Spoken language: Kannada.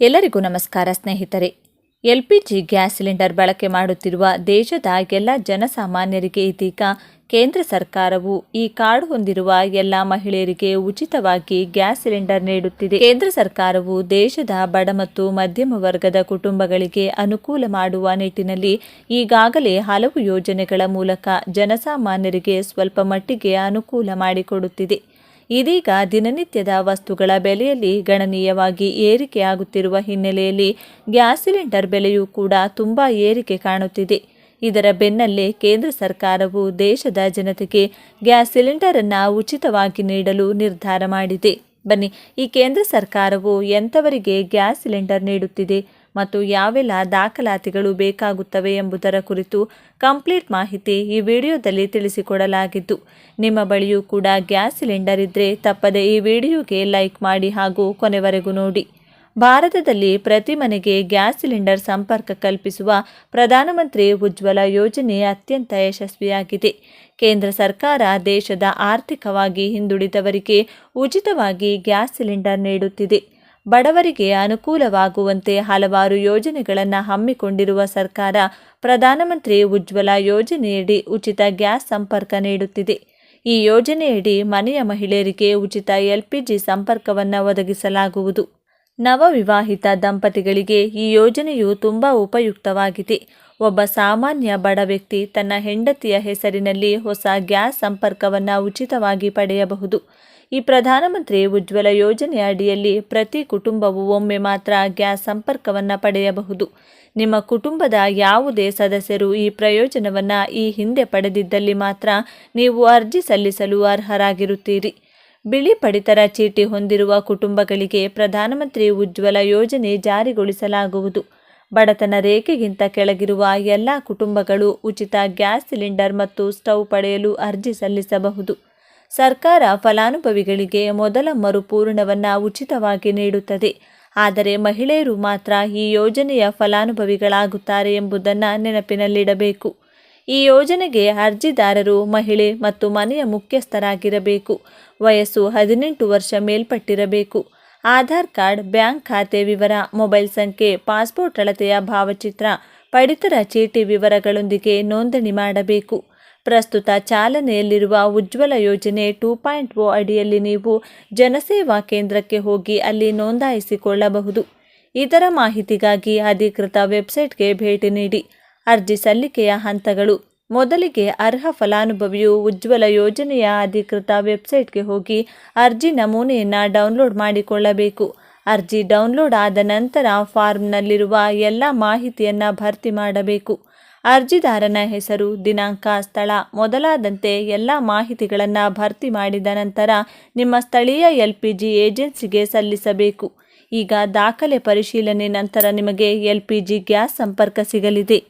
ಎಲ್ಲರಿಗೂ ನಮಸ್ಕಾರ ಸ್ನೇಹಿತರೆ. L P G gas cylinder ಬಳಕೆ ಮಾಡುತ್ತಿರುವ ದೇಶದ ಎಲ್ಲ ಜನಸಾಮಾನ್ಯರಿಗೆ ಇದೀಗ ಕೇಂದ್ರ ಸರ್ಕಾರವು ಈ ಕಾರ್ಡ್ ಹೊಂದಿರುವ ಎಲ್ಲ ಮಹಿಳೆಯರಿಗೆ ಉಚಿತವಾಗಿ ಗ್ಯಾಸ್ ಸಿಲಿಂಡರ್ ನೀಡುತ್ತಿದೆ. ಕೇಂದ್ರ ಸರ್ಕಾರವು ದೇಶದ ಬಡ ಮತ್ತು ಮಧ್ಯಮ ವರ್ಗದ ಕುಟುಂಬಗಳಿಗೆ ಅನುಕೂಲ ಮಾಡುವ ನಿಟ್ಟಿನಲ್ಲಿ ಈಗಾಗಲೇ ಹಲವು ಯೋಜನೆಗಳ ಮೂಲಕ ಜನಸಾಮಾನ್ಯರಿಗೆ ಸ್ವಲ್ಪ ಮಟ್ಟಿಗೆ ಅನುಕೂಲ ಮಾಡಿಕೊಡುತ್ತಿದೆ. ಇದೀಗ ದಿನನಿತ್ಯದ ವಸ್ತುಗಳ ಬೆಲೆಯಲ್ಲಿ ಗಣನೀಯವಾಗಿ ಏರಿಕೆಯಾಗುತ್ತಿರುವ ಹಿನ್ನೆಲೆಯಲ್ಲಿ ಗ್ಯಾಸ್ ಸಿಲಿಂಡರ್ ಬೆಲೆಯೂ ಕೂಡ ತುಂಬ ಏರಿಕೆ ಕಾಣುತ್ತಿದೆ. ಇದರ ಬೆನ್ನಲ್ಲೇ ಕೇಂದ್ರ ಸರ್ಕಾರವು ದೇಶದ ಜನತೆಗೆ ಗ್ಯಾಸ್ ಸಿಲಿಂಡರ್ ಅನ್ನು ಉಚಿತವಾಗಿ ನೀಡಲು ನಿರ್ಧಾರ ಮಾಡಿದೆ. ಬನ್ನಿ, ಈ ಕೇಂದ್ರ ಸರ್ಕಾರವು ಎಂಥವರಿಗೆ ಗ್ಯಾಸ್ ಸಿಲಿಂಡರ್ ನೀಡುತ್ತಿದೆ? ಮತ್ತು ಯಾವೆಲ್ಲ ದಾಖಲಾತಿಗಳು ಬೇಕಾಗುತ್ತವೆ ಎಂಬುದರ ಕುರಿತು ಕಂಪ್ಲೀಟ್ ಮಾಹಿತಿ ಈ ವಿಡಿಯೋದಲ್ಲಿ ತಿಳಿಸಿಕೊಡಲಾಗಿದ್ದು, ನಿಮ್ಮ ಬಳಿಯೂ ಕೂಡ ಗ್ಯಾಸ್ ಸಿಲಿಂಡರ್ ಇದ್ದರೆ ತಪ್ಪದೆ ಈ ವಿಡಿಯೋಗೆ ಲೈಕ್ ಮಾಡಿ ಹಾಗೂ ಕೊನೆವರೆಗೂ ನೋಡಿ. ಭಾರತದಲ್ಲಿ ಪ್ರತಿ ಮನೆಗೆ ಗ್ಯಾಸ್ ಸಿಲಿಂಡರ್ ಸಂಪರ್ಕ ಕಲ್ಪಿಸುವ ಪ್ರಧಾನಮಂತ್ರಿ ಉಜ್ವಲ ಯೋಜನೆ ಅತ್ಯಂತ ಯಶಸ್ವಿಯಾಗಿದೆ. ಕೇಂದ್ರ ಸರ್ಕಾರ ದೇಶದ ಆರ್ಥಿಕವಾಗಿ ಹಿಂದುಳಿದವರಿಗೆ ಉಚಿತವಾಗಿ ಗ್ಯಾಸ್ ಸಿಲಿಂಡರ್ ನೀಡುತ್ತಿದೆ. ಬಡವರಿಗೆ ಅನುಕೂಲವಾಗುವಂತೆ ಹಲವಾರು ಯೋಜನೆಗಳನ್ನು ಹಮ್ಮಿಕೊಂಡಿರುವ ಸರ್ಕಾರ ಪ್ರಧಾನಮಂತ್ರಿ ಉಜ್ವಲ ಯೋಜನೆಯಡಿ ಉಚಿತ ಗ್ಯಾಸ್ ಸಂಪರ್ಕ ನೀಡುತ್ತಿದೆ. ಈ ಯೋಜನೆಯಡಿ ಮನೆಯ ಮಹಿಳೆಯರಿಗೆ ಉಚಿತ ಎಲ್ಪಿಜಿ ಸಂಪರ್ಕವನ್ನು ಒದಗಿಸಲಾಗುವುದು. ನವವಿವಾಹಿತ ದಂಪತಿಗಳಿಗೆ ಈ ಯೋಜನೆಯು ತುಂಬ ಉಪಯುಕ್ತವಾಗಿದೆ. ಒಬ್ಬ ಸಾಮಾನ್ಯ ಬಡ ವ್ಯಕ್ತಿ ತನ್ನ ಹೆಂಡತಿಯ ಹೆಸರಿನಲ್ಲಿ ಹೊಸ ಗ್ಯಾಸ್ ಸಂಪರ್ಕವನ್ನು ಉಚಿತವಾಗಿ ಪಡೆಯಬಹುದು. ಈ ಪ್ರಧಾನಮಂತ್ರಿ ಉಜ್ವಲ ಯೋಜನೆಯ ಅಡಿಯಲ್ಲಿ ಪ್ರತಿ ಕುಟುಂಬವು ಒಮ್ಮೆ ಮಾತ್ರ ಗ್ಯಾಸ್ ಸಂಪರ್ಕವನ್ನು ಪಡೆಯಬಹುದು. ನಿಮ್ಮ ಕುಟುಂಬದ ಯಾವುದೇ ಸದಸ್ಯರು ಈ ಪ್ರಯೋಜನವನ್ನು ಈ ಹಿಂದೆ ಪಡೆದಿದ್ದಲ್ಲಿ ಮಾತ್ರ ನೀವು ಅರ್ಜಿ ಸಲ್ಲಿಸಲು ಅರ್ಹರಾಗಿರುತ್ತೀರಿ. ಬಿಳಿ ಪಡಿತರ ಚೀಟಿ ಹೊಂದಿರುವ ಕುಟುಂಬಗಳಿಗೆ ಪ್ರಧಾನಮಂತ್ರಿ ಉಜ್ವಲ ಯೋಜನೆ ಜಾರಿಗೊಳಿಸಲಾಗುವುದು. ಬಡತನ ರೇಖೆಗಿಂತ ಕೆಳಗಿರುವ ಎಲ್ಲ ಕುಟುಂಬಗಳು ಉಚಿತ ಗ್ಯಾಸ್ ಸಿಲಿಂಡರ್ ಮತ್ತು ಸ್ಟವ್ ಪಡೆಯಲು ಅರ್ಜಿ ಸಲ್ಲಿಸಬಹುದು. ಸರ್ಕಾರ ಫಲಾನುಭವಿಗಳಿಗೆ ಮೊದಲ ಮರುಪೂರಣವನ್ನು ಉಚಿತವಾಗಿ ನೀಡುತ್ತದೆ. ಆದರೆ ಮಹಿಳೆಯರು ಮಾತ್ರ ಈ ಯೋಜನೆಯ ಫಲಾನುಭವಿಗಳಾಗುತ್ತಾರೆ ಎಂಬುದನ್ನು ನೆನಪಿನಲ್ಲಿಡಬೇಕು. ಈ ಯೋಜನೆಗೆ ಅರ್ಜಿದಾರರು ಮಹಿಳೆ ಮತ್ತು ಮನೆಯ ಮುಖ್ಯಸ್ಥರಾಗಿರಬೇಕು. ವಯಸ್ಸು ಹದಿನೆಂಟು ವರ್ಷ ಮೇಲ್ಪಟ್ಟಿರಬೇಕು. ಆಧಾರ್ ಕಾರ್ಡ್, ಬ್ಯಾಂಕ್ ಖಾತೆ ವಿವರ, ಮೊಬೈಲ್ ಸಂಖ್ಯೆ, ಪಾಸ್ಪೋರ್ಟ್ ಅಳತೆಯ ಭಾವಚಿತ್ರ, ಪಡಿತರ ಚೀಟಿ ವಿವರಗಳೊಂದಿಗೆ ನೋಂದಣಿ ಮಾಡಬೇಕು. ಪ್ರಸ್ತುತ ಚಾಲನೆಯಲ್ಲಿರುವ ಉಜ್ವಲ ಯೋಜನೆ ಟೂ ಪಾಯಿಂಟ್ ಓ ಅಡಿಯಲ್ಲಿ ನೀವು ಜನಸೇವಾ ಕೇಂದ್ರಕ್ಕೆ ಹೋಗಿ ಅಲ್ಲಿ ನೋಂದಾಯಿಸಿಕೊಳ್ಳಬಹುದು. ಇದರ ಮಾಹಿತಿಗಾಗಿ ಅಧಿಕೃತ ವೆಬ್ಸೈಟ್ಗೆ ಭೇಟಿ ನೀಡಿ. ಅರ್ಜಿ ಸಲ್ಲಿಕೆಯ ಹಂತಗಳು. ಮೊದಲಿಗೆ ಅರ್ಹ ಫಲಾನುಭವಿಯು ಉಜ್ವಲ ಯೋಜನೆಯ ಅಧಿಕೃತ ವೆಬ್ಸೈಟ್ಗೆ ಹೋಗಿ ಅರ್ಜಿ ನಮೂನೆಯನ್ನು ಡೌನ್ಲೋಡ್ ಮಾಡಿಕೊಳ್ಳಬೇಕು. ಅರ್ಜಿ ಡೌನ್ಲೋಡ್ ಆದ ನಂತರ ಫಾರ್ಮ್ನಲ್ಲಿರುವ ಎಲ್ಲ ಮಾಹಿತಿಯನ್ನು ಭರ್ತಿ ಮಾಡಬೇಕು. ಅರ್ಜಿದಾರನ ಹೆಸರು, ದಿನಾಂಕ, ಸ್ಥಳ ಮೊದಲಾದಂತೆ ಎಲ್ಲ ಮಾಹಿತಿಗಳನ್ನು ಭರ್ತಿ ಮಾಡಿದ ನಂತರ ನಿಮ್ಮ ಸ್ಥಳೀಯ ಎಲ್ ಪಿ ಜಿ ಏಜೆನ್ಸಿಗೆ ಸಲ್ಲಿಸಬೇಕು. ಈಗ ದಾಖಲೆ ಪರಿಶೀಲನೆ ನಂತರ ನಿಮಗೆ ಎಲ್ ಪಿ ಜಿ ಗ್ಯಾಸ್ ಸಂಪರ್ಕ ಸಿಗಲಿದೆ.